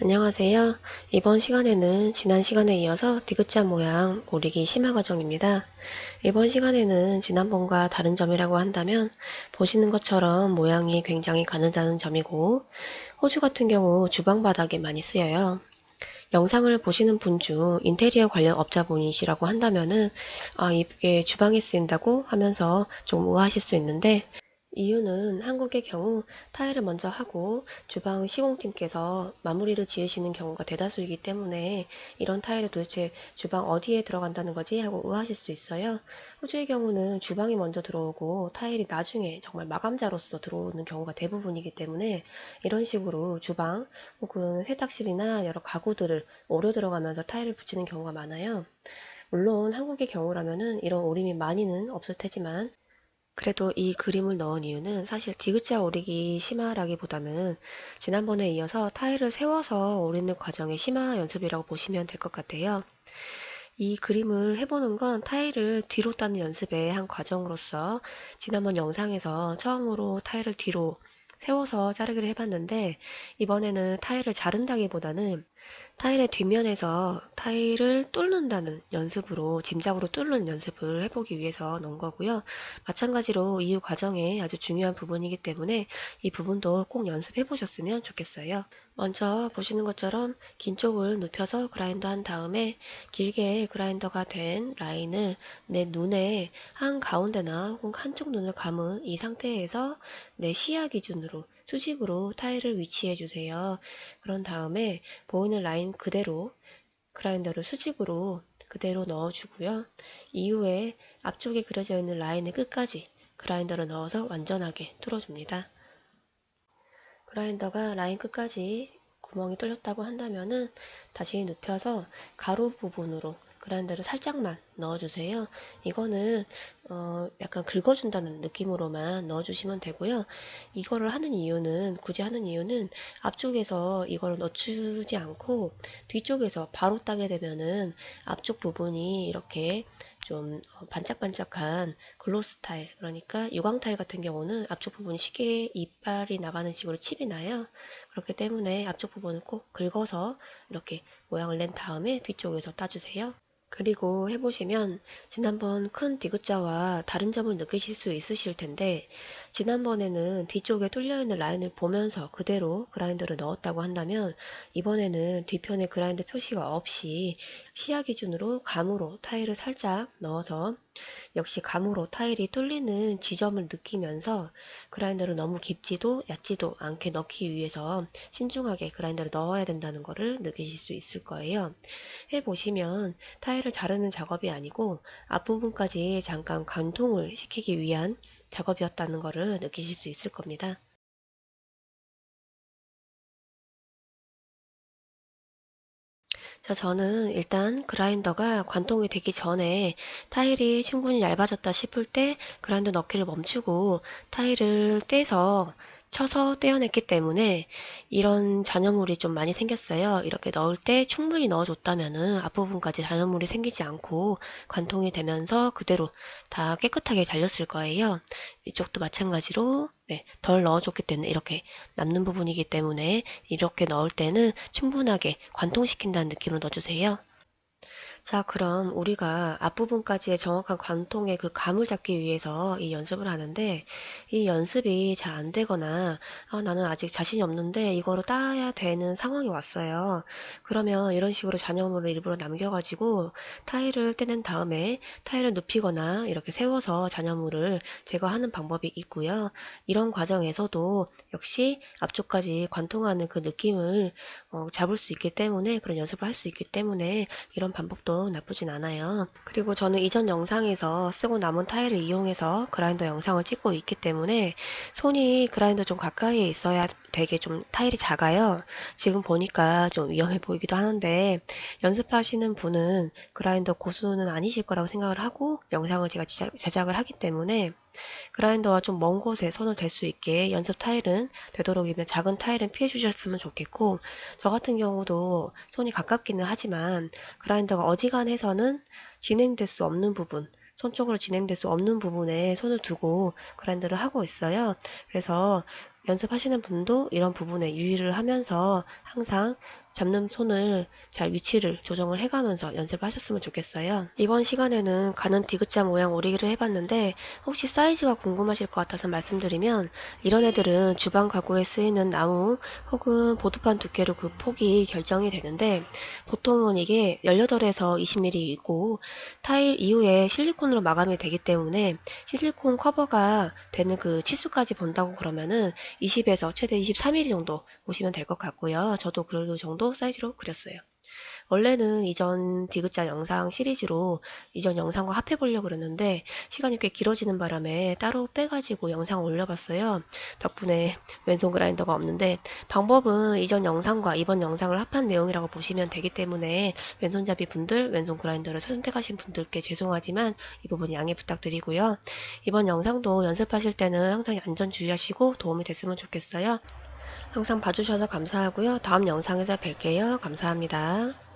안녕하세요. 이번 시간에는 지난 시간에 이어서 디귿자 모양 오리기 심화 과정입니다. 이번 시간에는 지난번과 다른 점이라고 한다면 보시는 것처럼 모양이 굉장히 가느다는 점이고 호주 같은 경우 주방 바닥에 많이 쓰여요. 영상을 보시는 분 중 인테리어 관련 업자분이시라고 한다면은 아 이게 주방에 쓰인다고 하면서 좀 의아하실 수 있는데 이유는 한국의 경우 타일을 먼저 하고 주방 시공팀께서 마무리를 지으시는 경우가 대다수이기 때문에 이런 타일이 도대체 주방 어디에 들어간다는 거지 하고 의아하실 수 있어요. 호주의 경우는 주방이 먼저 들어오고 타일이 나중에 정말 마감자로서 들어오는 경우가 대부분이기 때문에 이런 식으로 주방 혹은 세탁실이나 여러 가구들을 오려 들어가면서 타일을 붙이는 경우가 많아요. 물론 한국의 경우라면은 이런 오림이 많이는 없을 테지만 그래도 이 그림을 넣은 이유는 사실 디귿자 오리기 심화라기보다는 지난번에 이어서 타일을 세워서 오리는 과정의 심화 연습이라고 보시면 될 것 같아요. 이 그림을 해보는 건 타일을 뒤로 따는 연습의 한 과정으로서 지난번 영상에서 처음으로 타일을 뒤로 세워서 자르기를 해봤는데 이번에는 타일을 자른다기보다는 타일의 뒷면에서 타일을 뚫는다는 연습으로 짐작으로 뚫는 연습을 해보기 위해서 넣은 거고요. 마찬가지로 이후 과정에 아주 중요한 부분이기 때문에 이 부분도 꼭 연습해 보셨으면 좋겠어요. 먼저 보시는 것처럼 긴 쪽을 눕혀서 그라인더 한 다음에 길게 그라인더가 된 라인을 내 눈에 한 가운데나 혹은 한쪽 눈을 감은 이 상태에서 내 시야 기준으로 수직으로 타일을 위치해 주세요. 그런 다음에 보이는 라인 그대로 그라인더를 수직으로 그대로 넣어주고요. 이후에 앞쪽에 그려져 있는 라인의 끝까지 그라인더를 넣어서 완전하게 뚫어줍니다. 그라인더가 라인 끝까지 구멍이 뚫렸다고 한다면은 다시 눕혀서 가로 부분으로 그라인더를 살짝만 넣어주세요. 이거는 어 약간 긁어준다는 느낌으로만 넣어주시면 되고요. 이거를 하는 이유는 굳이 하는 이유는 앞쪽에서 이걸 넣어주지 않고 뒤쪽에서 바로 따게 되면은 앞쪽 부분이 이렇게 좀 어, 반짝반짝한 글로 스 타일 그러니까 유광 타일 같은 경우는 앞쪽 부분이 쉽게 이빨이 나가는 식으로 칩이 나요. 그렇기 때문에 앞쪽 부분을 꼭 긁어서 이렇게 모양을 낸 다음에 뒤쪽에서 따주세요. 그리고 해보시면 지난번 큰 디귿자와 다른 점을 느끼실 수 있으실 텐데 지난번에는 뒤쪽에 뚫려있는 라인을 보면서 그대로 그라인더를 넣었다고 한다면 이번에는 뒤편에 그라인더 표시가 없이 시야 기준으로 감으로 타일을 살짝 넣어서 역시 감으로 타일이 뚫리는 지점을 느끼면서 그라인더를 너무 깊지도 얕지도 않게 넣기 위해서 신중하게 그라인더를 넣어야 된다는 것을 느끼실 수 있을 거예요. 해보시면 타일을 자르는 작업이 아니고 앞부분까지 잠깐 관통을 시키기 위한 작업이었다는 것을 느끼실 수 있을 겁니다. 자, 저는 일단 그라인더가 관통이 되기 전에 타일이 충분히 얇아졌다 싶을 때 그라인더 넣기를 멈추고 타일을 떼서 쳐서 떼어냈기 때문에 이런 잔여물이 좀 많이 생겼어요. 이렇게 넣을 때 충분히 넣어줬다면은 앞부분까지 잔여물이 생기지 않고 관통이 되면서 그대로 다 깨끗하게 잘렸을 거예요. 이쪽도 마찬가지로 네, 덜 넣어줬기 때문에 이렇게 남는 부분이기 때문에 이렇게 넣을 때는 충분하게 관통시킨다는 느낌으로 넣어주세요. 자, 그럼 우리가 앞부분까지의 정확한 관통의 그 감을 잡기 위해서 이 연습을 하는데, 이 연습이 잘 안 되거나, 아, 나는 아직 자신이 없는데 이거를 따야 되는 상황이 왔어요. 그러면 이런 식으로 잔여물을 일부러 남겨가지고 타일을 떼낸 다음에 타일을 눕히거나 이렇게 세워서 잔여물을 제거하는 방법이 있고요. 이런 과정에서도 역시 앞쪽까지 관통하는 그 느낌을 어, 잡을 수 있기 때문에 그런 연습을 할 수 있기 때문에 이런 방법도 나쁘진 않아요. 그리고 저는 이전 영상에서 쓰고 남은 타일을 이용해서 그라인더 영상을 찍고 있기 때문에 손이 그라인더 좀 가까이에 있어야 되게 좀 타일이 작아요. 지금 보니까 좀 위험해 보이기도 하는데 연습하시는 분은 그라인더 고수는 아니실 거라고 생각을 하고 영상을 제가 제작을 하기 때문에 그라인더와 좀 먼 곳에 손을 댈 수 있게 연습 타일은 되도록이면 작은 타일은 피해 주셨으면 좋겠고 저 같은 경우도 손이 가깝기는 하지만 그라인더가 어지간해서는 진행될 수 없는 부분 손 쪽으로 진행될 수 없는 부분에 손을 두고 그라인더를 하고 있어요. 그래서 연습하시는 분도 이런 부분에 유의를 하면서 항상 잡는 손을 잘 위치를 조정을 해가면서 연습하셨으면 좋겠어요. 이번 시간에는 가는 디귿자 모양 오리기를 해봤는데 혹시 사이즈가 궁금하실 것 같아서 말씀드리면 이런 애들은 주방 가구에 쓰이는 나무 혹은 보드판 두께로 그 폭이 결정이 되는데 보통은 이게 18에서 20mm이고 타일 이후에 실리콘으로 마감이 되기 때문에 실리콘 커버가 되는 그 치수까지 본다고 그러면은 20에서 최대 23mm 정도 보시면 될 것 같고요. 저도 그 정도 사이즈로 그렸어요. 원래는 이전 디귿자 영상 시리즈로 이전 영상과 합해 보려고 그랬는데 시간이 꽤 길어지는 바람에 따로 빼가지고 영상을 올려봤어요. 덕분에 왼손 그라인더가 없는데 방법은 이전 영상과 이번 영상을 합한 내용이라고 보시면 되기 때문에 왼손잡이 분들, 왼손 그라인더를 선택하신 분들께 죄송하지만 이 부분 양해 부탁드리고요. 이번 영상도 연습하실 때는 항상 안전 주의하시고 도움이 됐으면 좋겠어요. 항상 봐주셔서 감사하고요. 다음 영상에서 뵐게요. 감사합니다.